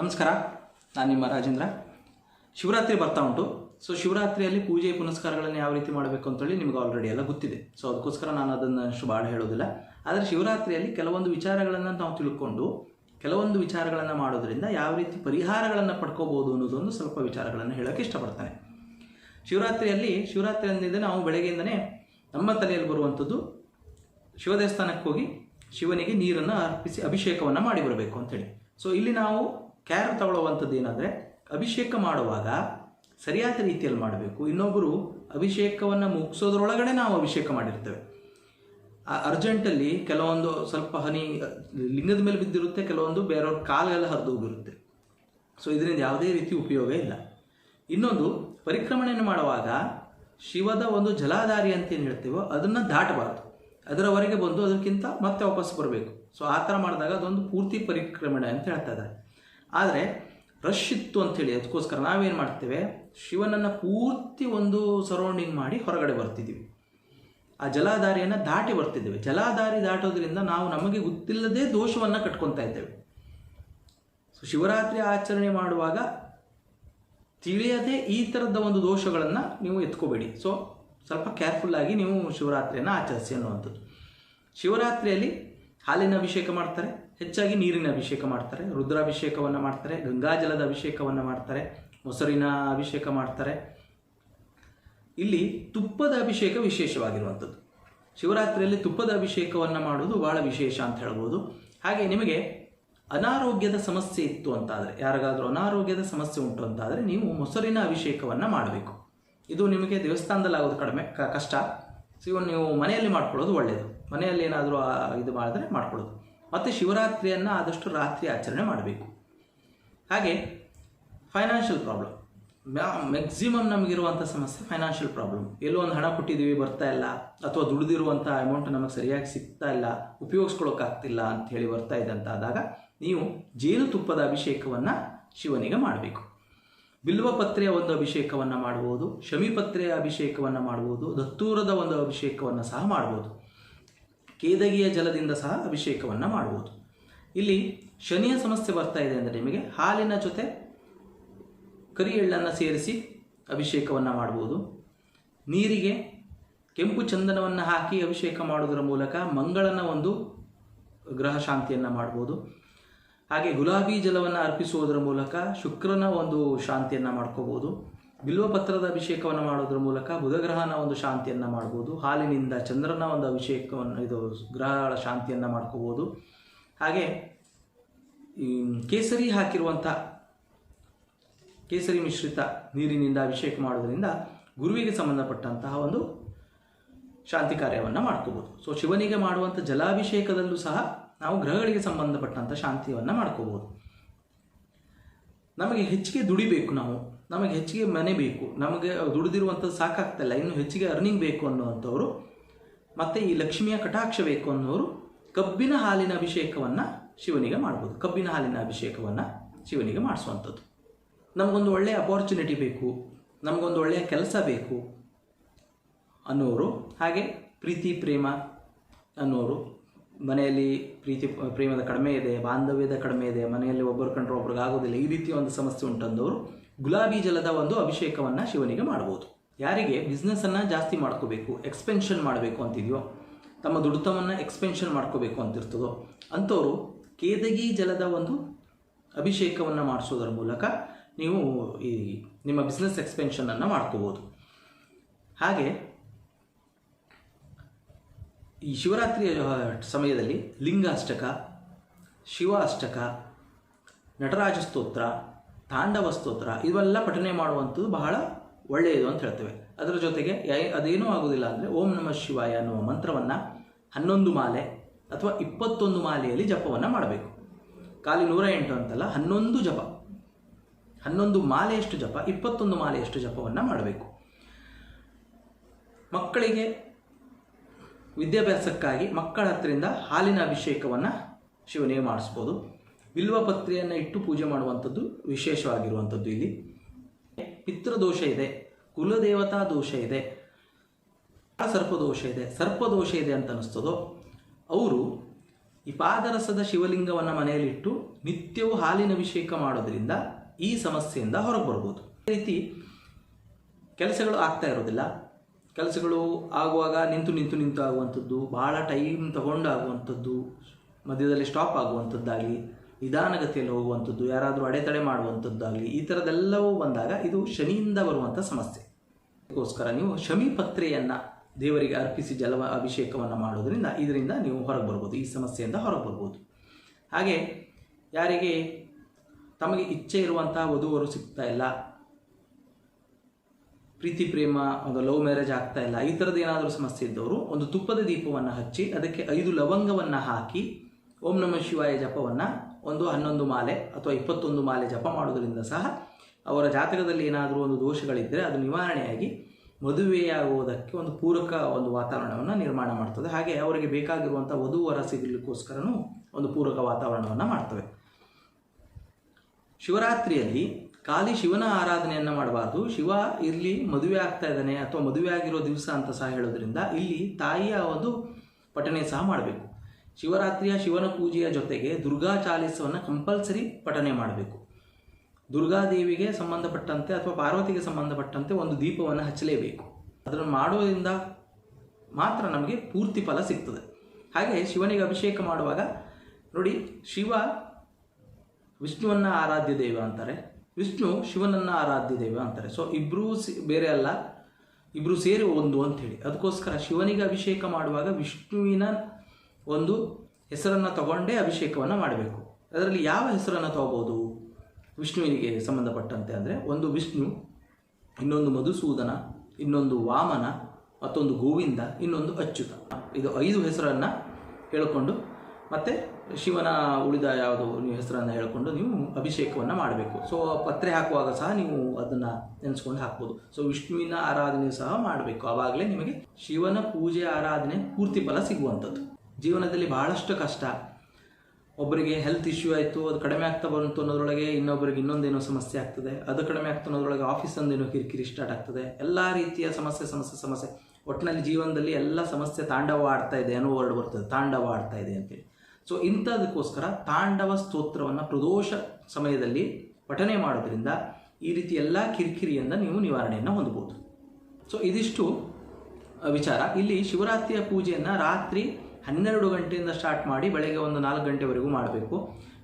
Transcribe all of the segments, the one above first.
ನಮಸ್ಕಾರ, ನಾನು ನಿಮ್ಮ ರಾಜೇಂದ್ರ. ಶಿವರಾತ್ರಿ ಬರ್ತಾ ಉಂಟು. ಸೊ ಶಿವರಾತ್ರಿಯಲ್ಲಿ ಪೂಜೆ ಪುನಸ್ಕಾರಗಳನ್ನು ಯಾವ ರೀತಿ ಮಾಡಬೇಕು ಅಂತೇಳಿ ನಿಮ್ಗೆ ಆಲ್ರೆಡಿ ಎಲ್ಲ ಗೊತ್ತಿದೆ. ಸೊ ಅದಕ್ಕೋಸ್ಕರ ನಾನು ಅದನ್ನು ಅಷ್ಟು ಭಾಳ ಹೇಳೋದಿಲ್ಲ. ಆದರೆ ಶಿವರಾತ್ರಿಯಲ್ಲಿ ಕೆಲವೊಂದು ವಿಚಾರಗಳನ್ನು ನಾವು ತಿಳ್ಕೊಂಡು, ಕೆಲವೊಂದು ವಿಚಾರಗಳನ್ನು ಮಾಡೋದ್ರಿಂದ ಯಾವ ರೀತಿ ಪರಿಹಾರಗಳನ್ನು ಪಡ್ಕೋಬೋದು ಅನ್ನೋದೊಂದು ಸ್ವಲ್ಪ ವಿಚಾರಗಳನ್ನು ಹೇಳೋಕ್ಕೆ ಇಷ್ಟಪಡ್ತಾನೆ. ಶಿವರಾತ್ರಿಯಲ್ಲಿ ಶಿವರಾತ್ರಿ ಅಂದಿದ್ದ ನಾವು ಬೆಳಗ್ಗೆಯಿಂದನೇ ನಮ್ಮ ತಲೆಯಲ್ಲಿ ಬರುವಂಥದ್ದು ಶಿವ ದೇವಸ್ಥಾನಕ್ಕೆ ಹೋಗಿ ಶಿವನಿಗೆ ನೀರನ್ನು ಅರ್ಪಿಸಿ ಅಭಿಷೇಕವನ್ನು ಮಾಡಿ ಬರಬೇಕು ಅಂತೇಳಿ. ಸೊ ಇಲ್ಲಿ ನಾವು ಕ್ಯಾರ್ ತಗೊಳ್ಳುವಂಥದ್ದು ಏನಂದರೆ ಅಭಿಷೇಕ ಮಾಡುವಾಗ ಸರಿಯಾದ ರೀತಿಯಲ್ಲಿ ಮಾಡಬೇಕು. ಇನ್ನೊಬ್ಬರು ಅಭಿಷೇಕವನ್ನು ಮುಗಿಸೋದ್ರೊಳಗಡೆ ನಾವು ಅಭಿಷೇಕ ಮಾಡಿರ್ತೇವೆ. ಆ ಅರ್ಜೆಂಟಲ್ಲಿ ಕೆಲವೊಂದು ಸ್ವಲ್ಪ ಹನಿ, ಲಿಂಗದ ಮೇಲೆ ಬಿದ್ದಿರುತ್ತೆ, ಕೆಲವೊಂದು ಬೇರೆಯವ್ರ ಕಾಲೆಲ್ಲ ಹರಿದು ಹೋಗಿರುತ್ತೆ. ಸೊ ಇದರಿಂದ ಯಾವುದೇ ರೀತಿ ಉಪಯೋಗ ಇಲ್ಲ. ಇನ್ನೊಂದು, ಪರಿಕ್ರಮಣೆಯನ್ನು ಮಾಡುವಾಗ ಶಿವದ ಒಂದು ಜಲಾಧಾರಿ ಅಂತ ಏನು ಹೇಳ್ತೀವೋ, ಅದನ್ನು ದಾಟಬಾರ್ದು. ಅದರವರೆಗೆ ಬಂದು ಅದಕ್ಕಿಂತ ಮತ್ತೆ ವಾಪಸ್ ಬರಬೇಕು. ಸೊ ಆ ಥರ ಮಾಡಿದಾಗ ಅದೊಂದು ಪೂರ್ತಿ ಪರಿಕ್ರಮಣೆ ಅಂತ ಹೇಳ್ತಾ ಇದ್ದಾರೆ. ಆದರೆ ರಶ್ ಇತ್ತು ಅಂಥೇಳಿ ಅದಕ್ಕೋಸ್ಕರ ನಾವೇನು ಮಾಡ್ತೇವೆ, ಶಿವನನ್ನು ಪೂರ್ತಿ ಒಂದು ಸರೌಂಡಿಂಗ್ ಮಾಡಿ ಹೊರಗಡೆ ಬರ್ತಿದ್ದೀವಿ ಆ ಜಲಾಧಾರಿಯನ್ನು ದಾಟಿ ಬರ್ತಿದ್ದೇವೆ. ಜಲಾಧಾರಿ ದಾಟೋದ್ರಿಂದ ನಾವು ನಮಗೆ ಗೊತ್ತಿಲ್ಲದೆ ದೋಷವನ್ನು ಕಟ್ಕೊತಾ ಇದ್ದೇವೆ. ಸೊ ಶಿವರಾತ್ರಿ ಆಚರಣೆ ಮಾಡುವಾಗ ತಿಳಿಯದೆ ಈ ಥರದ ಒಂದು ದೋಷಗಳನ್ನು ನೀವು ಎತ್ಕೋಬೇಡಿ. ಸೊ ಸ್ವಲ್ಪ ಕೇರ್ಫುಲ್ಲಾಗಿ ನೀವು ಶಿವರಾತ್ರಿಯನ್ನು ಆಚರಿಸಿ ಅನ್ನುವಂಥದ್ದು. ಶಿವರಾತ್ರಿಯಲ್ಲಿ ಹಾಲಿನ ಅಭಿಷೇಕ ಮಾಡ್ತಾರೆ. ಹೆಚ್ಚಾಗಿ ನೀರಿನ ಅಭಿಷೇಕ ಮಾಡ್ತಾರೆ, ರುದ್ರಾಭಿಷೇಕವನ್ನು ಮಾಡ್ತಾರೆ ಗಂಗಾಜಲದ ಅಭಿಷೇಕವನ್ನು ಮಾಡ್ತಾರೆ, ಮೊಸರಿನ ಅಭಿಷೇಕ ಮಾಡ್ತಾರೆ. ಇಲ್ಲಿ ತುಪ್ಪದ ಅಭಿಷೇಕ ವಿಶೇಷವಾಗಿರುವಂಥದ್ದು. ಶಿವರಾತ್ರಿಯಲ್ಲಿ ತುಪ್ಪದ ಅಭಿಷೇಕವನ್ನು ಮಾಡುವುದು ಬಹಳ ವಿಶೇಷ ಅಂತ ಹೇಳ್ಬೋದು. ಹಾಗೆ ನಿಮಗೆ ಅನಾರೋಗ್ಯದ ಸಮಸ್ಯೆ ಇತ್ತು ಅಂತಾದರೆ, ಯಾರಿಗಾದರೂ ಅನಾರೋಗ್ಯದ ಸಮಸ್ಯೆ ಉಂಟು ಅಂತಾದರೆ ನೀವು ಮೊಸರಿನ ಅಭಿಷೇಕವನ್ನು ಮಾಡಬೇಕು. ಇದು ನಿಮಗೆ ದೇವಸ್ಥಾನದಲ್ಲಿ ಆಗೋದು ಕಡಿಮೆ ಕಷ್ಟ. ಸೊ ನೀವು ಮನೆಯಲ್ಲಿ ಮಾಡ್ಕೊಳ್ಳೋದು ಒಳ್ಳೆಯದು ಮನೆಯಲ್ಲಿ ಏನಾದರೂ ಇದು ಮಾಡಿದ್ರೆ ಮಾಡ್ಕೊಳ್ಳೋದು. ಮತ್ತು ಶಿವರಾತ್ರಿಯನ್ನು ಆದಷ್ಟು ರಾತ್ರಿ ಆಚರಣೆ ಮಾಡಬೇಕು. ಹಾಗೆ ಫೈನಾನ್ಷಿಯಲ್ ಪ್ರಾಬ್ಲಮ್ ಮ್ಯಾಕ್ಸಿಮಮ್ ನಮಗಿರುವಂಥ ಸಮಸ್ಯೆ ಫೈನಾನ್ಷಿಯಲ್ ಪ್ರಾಬ್ಲಮ್ ಎಲ್ಲೋ ಒಂದು ಹಣ ಕೊಟ್ಟಿದ್ದೀವಿ, ಬರ್ತಾ ಇಲ್ಲ, ಅಥವಾ ದುಡಿದಿರುವಂಥ ಅಮೌಂಟ್ ನಮಗೆ ಸರಿಯಾಗಿ ಸಿಗ್ತಾ ಇಲ್ಲ ಉಪಯೋಗಿಸ್ಕೊಳ್ಳೋಕ್ಕಾಗ್ತಿಲ್ಲ ಅಂತ ಹೇಳಿ ಬರ್ತಾ ಇದೆ ಅಂತ ಆದಾಗ ನೀವು ಜೇನುತುಪ್ಪದ ಅಭಿಷೇಕವನ್ನು ಶಿವನಿಗೆ ಮಾಡಬೇಕು. ಬಿಲ್ವಪತ್ರೆಯ ಒಂದು ಅಭಿಷೇಕವನ್ನು ಮಾಡ್ಬೋದು ಶಮಿಪತ್ರೆಯ ಅಭಿಷೇಕವನ್ನು ಮಾಡ್ಬೋದು, ದತ್ತೂರದ ಒಂದು ಅಭಿಷೇಕವನ್ನು ಸಹ ಮಾಡ್ಬೋದು. ಕೇದಗಿಯ ಜಲದಿಂದ ಸಹ ಅಭಿಷೇಕವನ್ನು ಮಾಡ್ಬೋದು. ಇಲ್ಲಿ ಶನಿಯ ಸಮಸ್ಯೆ ಬರ್ತಾ ಇದೆ ಅಂದರೆ ನಿಮಗೆ ಹಾಲಿನ ಜೊತೆ ಕರಿ ಎಳ್ಳನ್ನು ಸೇರಿಸಿ ಅಭಿಷೇಕವನ್ನು ಮಾಡಬಹುದು ನೀರಿಗೆ ಕೆಂಪು ಚಂದನವನ್ನು ಹಾಕಿ ಅಭಿಷೇಕ ಮಾಡುವುದರ ಮೂಲಕ ಮಂಗಳನ ಒಂದು ಗ್ರಹ ಶಾಂತಿಯನ್ನು ಮಾಡ್ಬೋದು. ಹಾಗೆ ಗುಲಾಬಿ ಜಲವನ್ನು ಅರ್ಪಿಸುವುದರ ಮೂಲಕ ಶುಕ್ರನ ಒಂದು ಶಾಂತಿಯನ್ನು ಮಾಡ್ಕೋಬೋದು. ಬಿಲ್ವಪತ್ರದ ಅಭಿಷೇಕವನ್ನು ಮಾಡೋದ್ರ ಮೂಲಕ ಬುಧಗ್ರಹನ ಒಂದು ಶಾಂತಿಯನ್ನು ಮಾಡ್ಬೋದು. ಹಾಲಿನಿಂದ ಚಂದ್ರನ ಒಂದು ಅಭಿಷೇಕವನ್ನು, ಇದು ಗ್ರಹಗಳ ಶಾಂತಿಯನ್ನು ಮಾಡ್ಕೋಬೋದು. ಹಾಗೆ ಕೇಸರಿ ಹಾಕಿರುವಂಥ, ಕೇಸರಿ ಮಿಶ್ರಿತ ನೀರಿನಿಂದ ಅಭಿಷೇಕ ಮಾಡೋದರಿಂದ ಗುರುವಿಗೆ ಸಂಬಂಧಪಟ್ಟಂತಹ ಒಂದು ಶಾಂತಿ ಕಾರ್ಯವನ್ನು ಮಾಡ್ಕೋಬೋದು. ಸೊ ಶಿವನಿಗೆ ಮಾಡುವಂಥ ಜಲಾಭಿಷೇಕದಲ್ಲೂ ಸಹ ನಾವು ಗ್ರಹಗಳಿಗೆ ಸಂಬಂಧಪಟ್ಟಂಥ ಶಾಂತಿಯನ್ನು ಮಾಡ್ಕೋಬೋದು. ನಮಗೆ ಹೆಚ್ಚಿಗೆ ದುಡಿಬೇಕು ನಾವು. ನಮಗೆ ಹೆಚ್ಚಿಗೆ ಮನೆ ಬೇಕು. ನಮಗೆ ದುಡಿದಿರುವಂಥದ್ದು ಸಾಕಾಗ್ತಲ್ಲ. ಇನ್ನು ಹೆಚ್ಚಿಗೆ ಅರ್ನಿಂಗ್ ಬೇಕು ಅನ್ನುವಂಥವ್ರು, ಮತ್ತು ಈ ಲಕ್ಷ್ಮಿಯ ಕಟಾಕ್ಷ ಬೇಕು ಅನ್ನೋರು ಕಬ್ಬಿನ ಹಾಲಿನ ಅಭಿಷೇಕವನ್ನು ಶಿವನಿಗೆ ಮಾಡ್ಬೋದು. ಕಬ್ಬಿನ ಹಾಲಿನ ಅಭಿಷೇಕವನ್ನು ಶಿವನಿಗೆ ಮಾಡಿಸುವಂಥದ್ದು. ನಮಗೊಂದು ಒಳ್ಳೆಯ ಅಪಾರ್ಚುನಿಟಿ ಬೇಕು. ನಮಗೊಂದು ಒಳ್ಳೆಯ ಕೆಲಸ ಬೇಕು ಅನ್ನೋರು. ಹಾಗೆ ಪ್ರೀತಿ, ಪ್ರೇಮ ಅನ್ನೋರು ಮನೆಯಲ್ಲಿ ಪ್ರೀತಿ, ಪ್ರೇಮದ ಕಡಿಮೆ ಇದೆ, ಬಾಂಧವ್ಯದ ಕಡಿಮೆ ಇದೆ, ಮನೆಯಲ್ಲಿ ಒಬ್ಬರು ಕಂಡ್ರೆ ಒಬ್ರಿಗೆ ಆಗೋದಿಲ್ಲ, ಈ ರೀತಿಯ ಒಂದು ಸಮಸ್ಯೆ ಉಂಟಂದವರು ಗುಲಾಬಿ ಜಲದ ಒಂದು ಅಭಿಷೇಕವನ್ನು ಶಿವನಿಗೆ ಮಾಡ್ಬೋದು. ಯಾರಿಗೆ? ಬಿಸ್ನೆಸ್ಸನ್ನು ಜಾಸ್ತಿ ಮಾಡ್ಕೋಬೇಕು ಎಕ್ಸ್ಪೆನ್ಷನ್ ಮಾಡಬೇಕು ಅಂತಿದೆಯೋ, ತಮ್ಮ ದುಡಿತವನ್ನು ಎಕ್ಸ್ಪೆನ್ಷನ್ ಮಾಡ್ಕೋಬೇಕು ಅಂತಿರ್ತದೋ, ಅಂಥವರು ಕೇದಗಿ ಜಲದ ಒಂದು ಅಭಿಷೇಕವನ್ನು ಮಾಡಿಸೋದರ ಮೂಲಕ ನೀವು ಈ ನಿಮ್ಮ ಬಿಸ್ನೆಸ್ ಎಕ್ಸ್ಪೆನ್ಷನನ್ನು ಮಾಡ್ಕೋಬೋದು. ಹಾಗೆ ಈ ಶಿವರಾತ್ರಿಯ ಸಮಯದಲ್ಲಿ ಲಿಂಗಾಷ್ಟಕ ಶಿವ ಅಷ್ಟಕ ನಟರಾಜ ಸ್ತೋತ್ರ ತಾಂಡವ ಸ್ತೋತ್ರ ಇವೆಲ್ಲ ಪಠನೆ ಮಾಡುವಂಥದ್ದು ಬಹಳ ಒಳ್ಳೆಯದು ಅಂತ ಹೇಳ್ತೇವೆ. ಅದರ ಜೊತೆಗೆ ಅದೇನೂ ಆಗೋದಿಲ್ಲ ಅಂದರೆ ಓಂ ನಮಃ ಶಿವಾಯ ಅನ್ನುವ ಮಂತ್ರವನ್ನು ಹನ್ನೊಂದು ಮಾಲೆ ಅಥವಾ ಇಪ್ಪತ್ತೊಂದು ಮಾಲೆಯಲ್ಲಿ ಜಪವನ್ನು ಮಾಡಬೇಕು. ಖಾಲಿ ನೂರ ಎಂಟು ಅಂತಲ್ಲ, ಹನ್ನೊಂದು ಜಪ. ಹನ್ನೊಂದು ಮಾಲೆಯಷ್ಟು ಜಪ, ಇಪ್ಪತ್ತೊಂದು ಮಾಲೆಯಷ್ಟು ಜಪವನ್ನು ಮಾಡಬೇಕು. ಮಕ್ಕಳಿಗೆ ವಿದ್ಯಾಭ್ಯಾಸಕ್ಕಾಗಿ ಮಕ್ಕಳ ಹತ್ತಿರಿಂದ ಹಾಲಿನ ಅಭಿಷೇಕವನ್ನು ಶಿವನಿಗೆ ಮಾಡಿಸ್ಬೋದು. ಬಿಲ್ವಪತ್ರೆಯನ್ನು ಇಟ್ಟು ಪೂಜೆ ಮಾಡುವಂಥದ್ದು ವಿಶೇಷವಾಗಿರುವಂಥದ್ದು ಇಲ್ಲಿ. ಪಿತೃದೋಷ ಇದೆ, ಕುಲದೇವತಾ ದೋಷ ಇದೆ ಸರ್ಪದೋಷ ಇದೆ. ಸರ್ಪದೋಷ ಇದೆ ಅಂತ ಅನ್ನಿಸ್ತದೋ ಅವರು ಈ ಪಾದರಸದ ಶಿವಲಿಂಗವನ್ನು ಮನೆಯಲ್ಲಿಟ್ಟು ನಿತ್ಯವೂ ಹಾಲಿನ ಅಭಿಷೇಕ ಮಾಡೋದ್ರಿಂದ ಈ ಸಮಸ್ಯೆಯಿಂದ ಹೊರಗೆ ಬರ್ಬೋದು. ಅದೇ ರೀತಿ ಕೆಲಸಗಳು ಆಗ್ತಾ ಇರೋದಿಲ್ಲ. ಕೆಲಸಗಳು ಆಗುವಾಗ ನಿಂತು ನಿಂತು ನಿಂತು ಆಗುವಂಥದ್ದು ಭಾಳ ಟೈಮ್ ತಗೊಂಡು ಆಗುವಂಥದ್ದು, ಮಧ್ಯದಲ್ಲಿ ಸ್ಟಾಪ್ ಆಗುವಂಥದ್ದಾಗಲಿ, ನಿಧಾನಗತಿಯಲ್ಲಿ ಹೋಗುವಂಥದ್ದು, ಯಾರಾದರೂ ಅಡೆತಡೆ ಮಾಡುವಂಥದ್ದಾಗಲಿ, ಈ ಥರದ್ದೆಲ್ಲವೂ ಬಂದಾಗ ಇದು ಶನಿಯಿಂದ ಬರುವಂಥ ಸಮಸ್ಯೆ. ಅದಕ್ಕೋಸ್ಕರ ನೀವು ಶಮಿ ಪತ್ರೆಯನ್ನು ದೇವರಿಗೆ ಅರ್ಪಿಸಿ ಜಲ ಅಭಿಷೇಕವನ್ನು ಮಾಡೋದರಿಂದ ಇದರಿಂದ ನೀವು ಹೊರಗೆ ಬರ್ಬೋದು, ಈ ಸಮಸ್ಯೆಯಿಂದ ಹೊರಗೆ ಬರ್ಬೋದು. ಹಾಗೆ ಯಾರಿಗೆ ತಮಗೆ ಇಚ್ಛೆ ಇರುವಂಥ ವಧುವರು ಸಿಗ್ತಾ ಇಲ್ಲ ಪ್ರೀತಿ, ಪ್ರೇಮ, ಒಂದು ಲವ್ ಮ್ಯಾರೇಜ್ ಆಗ್ತಾ ಇಲ್ಲ. ಈ ಥರದ ಏನಾದರೂ ಸಮಸ್ಯೆ ಇದ್ದವರು ಒಂದು ತುಪ್ಪದ ದೀಪವನ್ನು ಹಚ್ಚಿ, ಅದಕ್ಕೆ ಐದು ಲವಂಗವನ್ನು ಹಾಕಿ, ಓಂ ನಮಃ ಶಿವಾಯ ಜಪವನ್ನು ಒಂದು ಹನ್ನೊಂದು ಮಾಲೆ ಅಥವಾ ಇಪ್ಪತ್ತೊಂದು ಮಾಲೆ ಜಪ ಮಾಡೋದರಿಂದ ಸಹ ಅವರ ಜಾತಕದಲ್ಲಿ ಏನಾದರೂ ಒಂದು ದೋಷಗಳಿದ್ದರೆ ಅದು ನಿವಾರಣೆಯಾಗಿ ಮದುವೆಯಾಗುವುದಕ್ಕೆ ಒಂದು ಪೂರಕ ಒಂದು ವಾತಾವರಣವನ್ನು ನಿರ್ಮಾಣ ಮಾಡ್ತದೆ. ಹಾಗೆ ಅವರಿಗೆ ಬೇಕಾಗಿರುವಂಥ ವಧುವರ ಸಿಗಲಿಕ್ಕೋಸ್ಕರನೂ ಒಂದು ಪೂರಕ ವಾತಾವರಣವನ್ನು ಮಾಡ್ತವೆ. ಶಿವರಾತ್ರಿಯಲ್ಲಿ ಖಾಲಿ ಶಿವನ ಆರಾಧನೆಯನ್ನು ಮಾಡಬಾರ್ದು. ಶಿವ ಇಲ್ಲಿ ಮದುವೆ ಆಗ್ತಾ ಇದ್ದಾನೆ ಅಥವಾ ಮದುವೆ ಆಗಿರೋ ದಿವಸ ಅಂತ ಸಹ ಹೇಳೋದ್ರಿಂದ ಇಲ್ಲಿ ತಾಯಿಯ ಒಂದು ಪಠನೆ ಸಹ ಮಾಡಬೇಕು. ಶಿವರಾತ್ರಿಯ ಶಿವನ ಪೂಜೆಯ ಜೊತೆಗೆ ದುರ್ಗಾ ಚಾಲಿಸವನ್ನು ಕಂಪಲ್ಸರಿ ಪಠನೆ ಮಾಡಬೇಕು. ದುರ್ಗಾದೇವಿಗೆ ಸಂಬಂಧಪಟ್ಟಂತೆ ಅಥವಾ ಪಾರ್ವತಿಗೆ ಸಂಬಂಧಪಟ್ಟಂತೆ ಒಂದು ದೀಪವನ್ನು ಹಚ್ಚಲೇಬೇಕು. ಅದನ್ನು ಮಾಡೋದ್ರಿಂದ ಮಾತ್ರ ನಮಗೆ ಪೂರ್ತಿ ಫಲ ಸಿಗ್ತದೆ. ಹಾಗೆ ಶಿವನಿಗೆ ಅಭಿಷೇಕ ಮಾಡುವಾಗ ನೋಡಿ, ಶಿವ ವಿಷ್ಣುವನ್ನು ಆರಾಧ್ಯ ದೇವ ಅಂತಾರೆ. ವಿಷ್ಣು ಶಿವನನ್ನ ಆರಾಧ್ಯ ದೈವ ಅಂತಾರೆ. ಸೊ ಇಬ್ಬರೂ ಬೇರೆ ಅಲ್ಲ ಇಬ್ಬರು ಸೇರಿ ಒಂದು ಅಂತ ಹೇಳಿ ಅದಕ್ಕೋಸ್ಕರ ಶಿವನಿಗೆ ಅಭಿಷೇಕ ಮಾಡುವಾಗ ವಿಷ್ಣುವಿನ ಒಂದು ಹೆಸರನ್ನು ತಗೊಂಡೇ ಅಭಿಷೇಕವನ್ನು ಮಾಡಬೇಕು. ಅದರಲ್ಲಿ ಯಾವ ಹೆಸರನ್ನು ತಗೋಬೋದು? ವಿಷ್ಣುವಿನಿಗೆ ಸಂಬಂಧಪಟ್ಟಂತೆ ಅಂದರೆ ಒಂದು ವಿಷ್ಣು, ಇನ್ನೊಂದು ಮಧುಸೂದನ, ಇನ್ನೊಂದು ವಾಮನ, ಮತ್ತೊಂದು ಗೋವಿಂದ, ಇನ್ನೊಂದು ಅಚ್ಯುತ. ಇದು ಐದು ಹೆಸರನ್ನು ಹೇಳಿಕೊಂಡು ಮತ್ತು ಶಿವನ ಉಳಿದ ಯಾವುದು ನೀವು ಹೆಸರನ್ನು ಹೇಳಿಕೊಂಡು ನೀವು ಅಭಿಷೇಕವನ್ನು ಮಾಡಬೇಕು. ಸೊ ಪತ್ರೆ ಹಾಕುವಾಗ ಸಹ ನೀವು ಅದನ್ನು ನೆನೆಸ್ಕೊಂಡು ಹಾಕ್ಬೋದು. ಸೊ ವಿಷ್ಣುವಿನ ಆರಾಧನೆ ಸಹ ಮಾಡಬೇಕು. ಆವಾಗಲೇ ನಿಮಗೆ ಶಿವನ ಪೂಜೆ, ಆರಾಧನೆ, ಪೂರ್ತಿ ಫಲ ಸಿಗುವಂಥದ್ದು. ಜೀವನದಲ್ಲಿ ಬಹಳಷ್ಟು ಕಷ್ಟ. ಒಬ್ಬರಿಗೆ ಹೆಲ್ತ್ ಇಶ್ಯೂ ಆಯಿತು, ಅದು ಕಡಿಮೆ ಆಗ್ತಾ ಬಂತು ಅನ್ನೋದ್ರೊಳಗೆ ಇನ್ನೊಬ್ಬರಿಗೆ ಇನ್ನೊಂದೇನೋ ಸಮಸ್ಯೆ ಆಗ್ತದೆ. ಅದು ಕಡಿಮೆ ಆಗ್ತಾ ಅನ್ನೋದ್ರೊಳಗೆ ಆಫೀಸಂದೇನೋ ಕಿರಿಕಿರಿ ಸ್ಟಾರ್ಟ್ ಆಗ್ತದೆ. ಎಲ್ಲ ರೀತಿಯ ಸಮಸ್ಯೆ ಸಮಸ್ಯೆ ಸಮಸ್ಯೆ. ಒಟ್ಟಿನಲ್ಲಿ ಜೀವನದಲ್ಲಿ ಎಲ್ಲ ಸಮಸ್ಯೆ ತಾಂಡವ ಆಡ್ತಾ ಇದೆ ಅನ್ನೋ ವರ್ಡ್ ಬರ್ತದೆ. ತಾಂಡವ ಆಡ್ತಾ ಇದೆ ಅಂತೇಳಿ. ಸೊ ಇಂಥದಕ್ಕೋಸ್ಕರ ತಾಂಡವ ಸ್ತೋತ್ರವನ್ನು ಪ್ರದೋಷ ಸಮಯದಲ್ಲಿ ಪಠನೆ ಮಾಡೋದ್ರಿಂದ ಈ ರೀತಿ ಎಲ್ಲ ಕಿರಿಕಿರಿಯಿಂದ ನೀವು ನಿವಾರಣೆಯನ್ನು ಹೊಂದಬಹುದು. ಸೊ ಇದಿಷ್ಟು ವಿಚಾರ. ಇಲ್ಲಿ ಶಿವರಾತ್ರಿಯ ಪೂಜೆಯನ್ನು ರಾತ್ರಿ ಹನ್ನೆರಡು ಗಂಟೆಯಿಂದ ಸ್ಟಾರ್ಟ್ ಮಾಡಿ ಬೆಳಗ್ಗೆ ಒಂದು ನಾಲ್ಕು ಗಂಟೆವರೆಗೂ ಮಾಡಬೇಕು.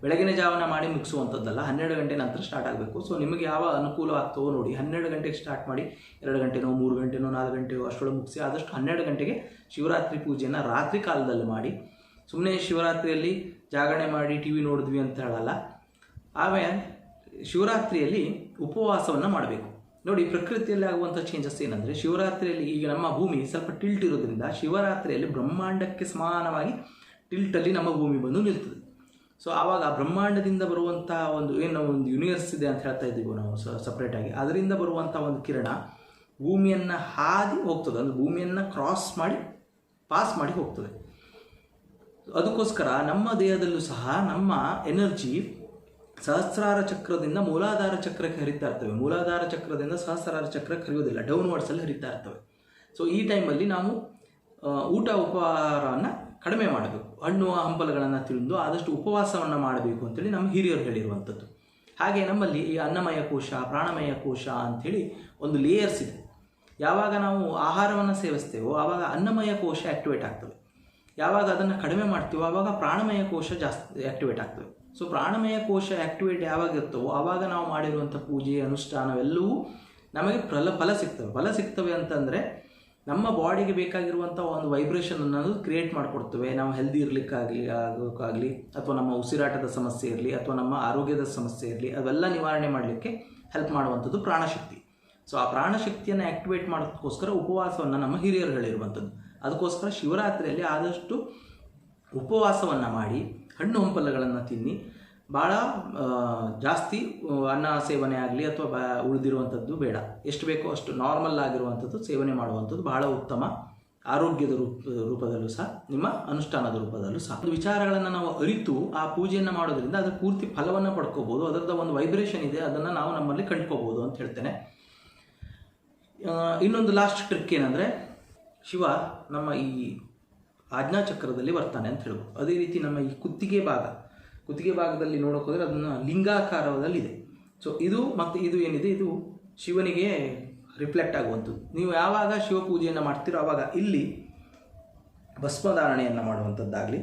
ಬೆಳಗಿನ ಜಾವನ ಮಾಡಿ ಮುಗಿಸುವಂಥದ್ದಲ್ಲ ಹನ್ನೆರಡು ಗಂಟೆ ನಂತರ ಸ್ಟಾರ್ಟ್ ಆಗಬೇಕು. ಸೊ ನಿಮಗೆ ಯಾವ ಅನುಕೂಲ ಆಗ್ತವೋ ನೋಡಿ, ಹನ್ನೆರಡು ಗಂಟೆಗೆ ಸ್ಟಾರ್ಟ್ ಮಾಡಿ, ಎರಡು ಗಂಟೆನೋ, ಮೂರು ಗಂಟೆನೋ, ನಾಲ್ಕು ಗಂಟೆಯೋ ಅಷ್ಟರೊಳಗೆ ಮುಗಿಸಿ ಆದಷ್ಟು ಹನ್ನೆರಡು ಗಂಟೆಗೆ ಶಿವರಾತ್ರಿ ಪೂಜೆಯನ್ನು ರಾತ್ರಿ ಕಾಲದಲ್ಲಿ ಮಾಡಿ ಸುಮ್ಮನೆ ಶಿವರಾತ್ರಿಯಲ್ಲಿ ಜಾಗರಣೆ ಮಾಡಿ ಟಿ ವಿ ನೋಡಿದ್ವಿ ಅಂತ ಹೇಳಲ್ಲ. ಆಮೇಲೆ ಶಿವರಾತ್ರಿಯಲ್ಲಿ ಉಪವಾಸವನ್ನು ಮಾಡಬೇಕು. ನೋಡಿ, ಪ್ರಕೃತಿಯಲ್ಲಿ ಆಗುವಂಥ ಚೇಂಜಸ್ ಏನಂದರೆ ಶಿವರಾತ್ರಿಯಲ್ಲಿ ಈಗ ನಮ್ಮ ಭೂಮಿ ಸ್ವಲ್ಪ ಟಿಲ್ಟ್ ಇರೋದ್ರಿಂದ ಶಿವರಾತ್ರಿಯಲ್ಲಿ ಬ್ರಹ್ಮಾಂಡಕ್ಕೆ ಸಮಾನವಾಗಿ ಟಿಲ್ಟಲ್ಲಿ ನಮ್ಮ ಭೂಮಿ ಬಂದು ನಿಲ್ತದೆ. ಸೊ ಆವಾಗ ಬ್ರಹ್ಮಾಂಡದಿಂದ ಬರುವಂಥ ಒಂದು ಏನು ಒಂದು ಯೂನಿವರ್ಸ್ ಇದೆ ಅಂತ ಹೇಳ್ತಾ ಇದ್ದೀವಿ ನಾವು ಸಪ್ರೇಟಾಗಿ ಅದರಿಂದ ಬರುವಂಥ ಒಂದು ಕಿರಣ ಭೂಮಿಯನ್ನು ಹಾದಿ ಹೋಗ್ತದೆ. ಅಂದರೆ ಭೂಮಿಯನ್ನು ಕ್ರಾಸ್ ಮಾಡಿ ಪಾಸ್ ಮಾಡಿ ಹೋಗ್ತದೆ. ಅದಕ್ಕೋಸ್ಕರ ನಮ್ಮ ದೇಹದಲ್ಲೂ ಸಹ ನಮ್ಮ ಎನರ್ಜಿ ಸಹಸ್ರಾರ ಚಕ್ರದಿಂದ ಮೂಲಾಧಾರ ಚಕ್ರಕ್ಕೆ ಹರಿತಾ ಇರ್ತವೆ. ಮೂಲಾಧಾರ ಚಕ್ರದಿಂದ ಸಹಸ್ರಾರ ಚಕ್ರಕ್ಕೆ ಹರಿಯೋದಿಲ್ಲ ಡೌನ್ವರ್ಡ್ಸಲ್ಲಿ ಹರಿತಾ ಇರ್ತವೆ. ಸೊ ಈ ಟೈಮಲ್ಲಿ ನಾವು ಊಟ ಉಪಹಾರವನ್ನು ಕಡಿಮೆ ಮಾಡಬೇಕು. ಹಣ್ಣು, ಹಂಪಲುಗಳನ್ನು ತಿಂದು ಆದಷ್ಟು ಉಪವಾಸವನ್ನು ಮಾಡಬೇಕು ಅಂತೇಳಿ ನಮ್ಮ ಹಿರಿಯರು ಹೇಳಿರುವಂಥದ್ದು. ಹಾಗೆ ನಮ್ಮಲ್ಲಿ ಈ ಅನ್ನಮಯ ಕೋಶ, ಪ್ರಾಣಮಯ ಕೋಶ ಅಂಥೇಳಿ ಒಂದು ಲೇಯರ್ಸ್ ಇದೆ. ಯಾವಾಗ ನಾವು ಆಹಾರವನ್ನು ಸೇವಿಸ್ತೇವೋ, ಆವಾಗ ಅನ್ನಮಯ ಕೋಶ ಆ್ಯಕ್ಟಿವೇಟ್ ಆಗ್ತವೆ ಯಾವಾಗ ಅದನ್ನು ಕಡಿಮೆ ಮಾಡ್ತೀವೋ ಆವಾಗ ಪ್ರಾಣಮಯ ಕೋಶ ಜಾಸ್ತಿ ಆ್ಯಕ್ಟಿವೇಟ್ ಆಗ್ತವೆ ಸೊ ಪ್ರಾಣಮಯ ಕೋಶ ಆ್ಯಕ್ಟಿವೇಟ್ ಯಾವಾಗ ಇರ್ತವೋ ಆವಾಗ ನಾವು ಮಾಡಿರುವಂಥ ಪೂಜೆ, ಅನುಷ್ಠಾನವೆಲ್ಲವೂ ನಮಗೆ ಫಲ ಫಲ ಸಿಗ್ತವೆ. ಫಲ ಸಿಗ್ತವೆ ಅಂತಂದರೆ ನಮ್ಮ ಬಾಡಿಗೆ ಬೇಕಾಗಿರುವಂಥ ಒಂದು ವೈಬ್ರೇಷನ್ ಅನ್ನೋದು ಕ್ರಿಯೇಟ್ ಮಾಡಿಕೊಡ್ತವೆ. ನಾವು ಹೆಲ್ದಿ ಇರಲಿಕ್ಕಾಗಲಿ, ಆಗೋಕ್ಕಾಗಲಿ, ಅಥವಾ ನಮ್ಮ ಉಸಿರಾಟದ ಸಮಸ್ಯೆ ಇರಲಿ, ಅಥವಾ ನಮ್ಮ ಆರೋಗ್ಯದ ಸಮಸ್ಯೆ ಇರಲಿ, ಅವೆಲ್ಲ ನಿವಾರಣೆ ಮಾಡಲಿಕ್ಕೆ ಹೆಲ್ಪ್ ಮಾಡುವಂಥದ್ದು ಪ್ರಾಣಶಕ್ತಿ. ಸೊ ಆ ಪ್ರಾಣಶಕ್ತಿಯನ್ನು ಆ್ಯಕ್ಟಿವೇಟ್ ಮಾಡೋದಕ್ಕೋಸ್ಕರ ಉಪವಾಸವನ್ನು ನಮ್ಮ ಹಿರಿಯರು ಹೇಳಿರುವಂಥದ್ದು. ಅದಕ್ಕೋಸ್ಕರ ಶಿವರಾತ್ರಿಯಲ್ಲಿ ಆದಷ್ಟು ಉಪವಾಸವನ್ನು ಮಾಡಿ, ಹಣ್ಣು ಹಂಪಲಗಳನ್ನು ತಿನ್ನಿ. ಭಾಳ ಜಾಸ್ತಿ ಅನ್ನ ಸೇವನೆ ಆಗಲಿ ಅಥವಾ ಬಾ ಉಳಿದಿರುವಂಥದ್ದು ಬೇಡ. ಎಷ್ಟು ಬೇಕೋ ಅಷ್ಟು ನಾರ್ಮಲ್ ಆಗಿರುವಂಥದ್ದು ಸೇವನೆ ಮಾಡುವಂಥದ್ದು ಬಹಳ ಉತ್ತಮ. ಆರೋಗ್ಯದ ರೂಪ, ರೂಪದಲ್ಲೂ ಸಹ, ನಿಮ್ಮ ಅನುಷ್ಠಾನದ ರೂಪದಲ್ಲೂ ಸಹ. ವಿಚಾರಗಳನ್ನು ನಾವು ಅರಿತು ಆ ಪೂಜೆಯನ್ನು ಮಾಡೋದ್ರಿಂದ ಅದರ ಪೂರ್ತಿ ಫಲವನ್ನು ಪಡ್ಕೋಬೋದು. ಅದರದ ಒಂದು ವೈಬ್ರೇಷನ್ ಇದೆ, ಅದನ್ನು ನಾವು ನಮ್ಮಲ್ಲಿ ಕಂಡ್ಕೋಬೋದು ಅಂತ ಹೇಳ್ತೇನೆ. ಇನ್ನೊಂದು ಲಾಸ್ಟ್ ಟ್ರಿಕ್ ಏನಂದರೆ ಶಿವ ನಮ್ಮ ಈ ಆಜ್ಞಾಚಕ್ರದಲ್ಲಿ ಬರ್ತಾನೆ ಅಂತ ಹೇಳ್ಬೋದು. ಅದೇ ರೀತಿ ನಮ್ಮ ಈ ಕುತ್ತಿಗೆ ಭಾಗ, ಕುತ್ತಿಗೆ ಭಾಗದಲ್ಲಿ ನೋಡೋಕೆ ಹೋದರೆ ಅದನ್ನು ಲಿಂಗಾಕಾರದಲ್ಲಿದೆ ಸೊ ಇದು ಮತ್ತು ಇದು ಏನಿದೆ? ಇದು ಶಿವನಿಗೆ ರಿಫ್ಲೆಕ್ಟ್ ಆಗುವಂಥದ್ದು. ನೀವು ಯಾವಾಗ ಶಿವ ಪೂಜೆಯನ್ನು ಮಾಡ್ತೀರೋ ಆವಾಗ ಇಲ್ಲಿ ಭಸ್ಮಧಾರಣೆಯನ್ನು ಮಾಡುವಂಥದ್ದಾಗಲಿ,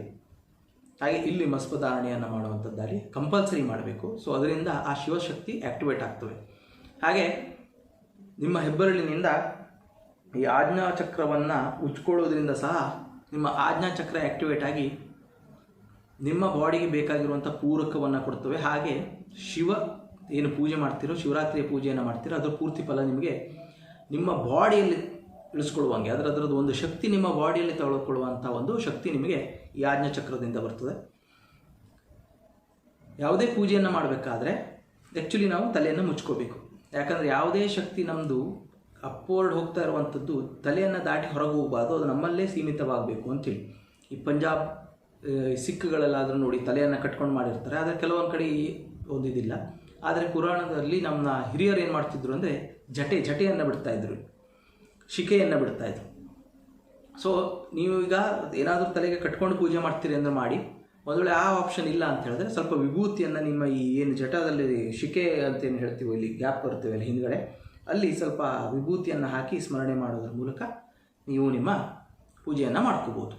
ಹಾಗೆ ಇಲ್ಲಿ ಮಸ್ಪಧಾರಣೆಯನ್ನು ಮಾಡುವಂಥದ್ದಾಗಲಿ ಕಂಪಲ್ಸರಿ ಮಾಡಬೇಕು. ಸೊ ಅದರಿಂದ ಆ ಶಿವಶಕ್ತಿ ಆ್ಯಕ್ಟಿವೇಟ್ ಆಗ್ತವೆ. ಹಾಗೆ ನಿಮ್ಮ ಹೆಬ್ಬರಳಿನಿಂದ ಈ ಆಜ್ಞಾಚಕ್ರವನ್ನು ಉಚ್ಕೊಳ್ಳೋದ್ರಿಂದ ಸಹ ನಿಮ್ಮ ಆಜ್ಞಾಚಕ್ರ ಆ್ಯಕ್ಟಿವೇಟ್ ಆಗಿ ನಿಮ್ಮ ಬಾಡಿಗೆ ಬೇಕಾಗಿರುವಂಥ ಪೂರಕವನ್ನು ಕೊಡ್ತವೆ. ಹಾಗೆ ಶಿವ ಏನು ಪೂಜೆ ಮಾಡ್ತೀರೋ, ಶಿವರಾತ್ರಿಯ ಪೂಜೆಯನ್ನು ಮಾಡ್ತೀರೋ, ಅದರ ಪೂರ್ತಿ ಫಲ ನಿಮಗೆ ನಿಮ್ಮ ಬಾಡಿಯಲ್ಲಿ ಇಳಿಸ್ಕೊಳ್ಳುವಂಗೆ ಅದರ ಅದರದ್ದು ಒಂದು ಶಕ್ತಿ ನಿಮ್ಮ ಬಾಡಿಯಲ್ಲಿ ತಗೊಳ್ಕೊಳ್ಳುವಂಥ ಒಂದು ಶಕ್ತಿ ನಿಮಗೆ ಈ ಆಜ್ಞಾಚಕ್ರದಿಂದ ಬರ್ತದೆ. ಯಾವುದೇ ಪೂಜೆಯನ್ನು ಮಾಡಬೇಕಾದ್ರೆ ಆ್ಯಕ್ಚುಲಿ ನಾವು ತಲೆಯನ್ನು ಮುಚ್ಕೋಬೇಕು. ಯಾಕಂದರೆ ಯಾವುದೇ ಶಕ್ತಿ ನಮ್ಮದು ಅಪ್ವರ್ಡ್ ಹೋಗ್ತಾ ಇರುವಂಥದ್ದು, ತಲೆಯನ್ನು ದಾಟಿ ಹೊರಗೆ ಹೋಗಬಾರ್ದು, ಅದು ನಮ್ಮಲ್ಲೇ ಸೀಮಿತವಾಗಬೇಕು ಅಂತೇಳಿ. ಈ ಪಂಜಾಬ್ ಸಿಖ್ಗಳಲ್ಲಾದರೂ ನೋಡಿ ತಲೆಯನ್ನು ಕಟ್ಕೊಂಡು ಮಾಡಿರ್ತಾರೆ. ಆದರೆ ಕೆಲವೊಂದು ಕಡೆ ಒಂದಿದಿಲ್ಲ ಆದರೆ ಪುರಾಣದಲ್ಲಿ ನಮ್ಮ ಹಿರಿಯರು ಏನು ಮಾಡ್ತಿದ್ರು ಅಂದರೆ ಜಟೆ, ಜಟೆಯನ್ನು ಬಿಡ್ತಾಯಿದ್ರು ಶಿಖೆಯನ್ನು ಬಿಡ್ತಾಯಿದ್ರು ಸೊ ನೀವು ಈಗ ಏನಾದರೂ ತಲೆಗೆ ಕಟ್ಕೊಂಡು ಪೂಜೆ ಮಾಡ್ತೀರಿ ಅಂದರೆ ಮಾಡಿ. ಒಂದು ವೇಳೆ ಆ ಆಪ್ಷನ್ ಇಲ್ಲ ಅಂತ ಹೇಳಿದ್ರೆ ಸ್ವಲ್ಪ ವಿಭೂತಿಯನ್ನು ನಿಮ್ಮ ಈ ಏನು ಜಟದಲ್ಲಿ ಶಿಕೆ ಅಂತ ಏನು ಹೇಳ್ತೀವಿ ಇಲ್ಲಿ, ಗ್ಯಾಪ್ ಬರ್ತೀವಲ್ಲ ಹಿಂದ್ಗಡೆ. ಅಲ್ಲಿ ಸ್ವಲ್ಪ ವಿಭೂತಿಯನ್ನು ಹಾಕಿ ಸ್ಮರಣೆ ಮಾಡೋದ್ರ ಮೂಲಕ ನೀವು ನಿಮ್ಮ ಪೂಜೆಯನ್ನು ಮಾಡ್ಕೋಬೋದು.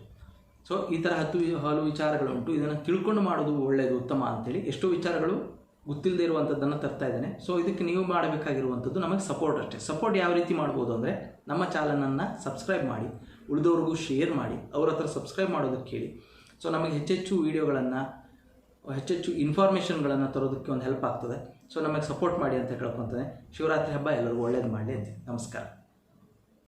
ಸೊ ಈ ಥರ ಹತ್ತು ಹಲವು ವಿಚಾರಗಳುಂಟು. ಇದನ್ನು ತಿಳ್ಕೊಂಡು ಮಾಡೋದು ಒಳ್ಳೆಯದು ಉತ್ತಮ ಅಂತೇಳಿ ಎಷ್ಟೋ ವಿಚಾರಗಳು ಗೊತ್ತಿಲ್ಲದೆ ಇರುವಂಥದ್ದನ್ನು ತರ್ತಾ ಇದ್ದೇನೆ. ಸೊ ಇದಕ್ಕೆ ನೀವು ಮಾಡಬೇಕಾಗಿರುವಂಥದ್ದು ನಮಗೆ ಸಪೋರ್ಟ್ ಅಷ್ಟೇ. ಸಪೋರ್ಟ್ ಯಾವ ರೀತಿ ಮಾಡ್ಬೋದು ಅಂದರೆ ನಮ್ಮ ಚಾನಲನ್ನು ಸಬ್ಸ್ಕ್ರೈಬ್ ಮಾಡಿ, ಉಳಿದವ್ರಿಗೂ ಶೇರ್ ಮಾಡಿ, ಅವ್ರ ಹತ್ರ ಸಬ್ಸ್ಕ್ರೈಬ್ ಮಾಡೋದಕ್ಕೆ ಹೇಳಿ ಸೊ ನಮಗೆ ಹೆಚ್ಚೆಚ್ಚು ವೀಡಿಯೋಗಳನ್ನು ಹೆಚ್ಚೆಚ್ಚು ಇನ್ಫಾರ್ಮೇಷನ್ಗಳನ್ನು ತರೋದಕ್ಕೆ ಒಂದು ಹೆಲ್ಪ್ ಆಗ್ತದೆ. ಸೊ ನಮಗೆ ಸಪೋರ್ಟ್ ಮಾಡಿ ಅಂತ ಹೇಳ್ಕೊತಾನೆ ಶಿವರಾತ್ರಿ ಹಬ್ಬ ಎಲ್ಲರಿಗೂ ಒಳ್ಳೇದು ಮಾಡಲಿ ಅಂತ. ನಮಸ್ಕಾರ.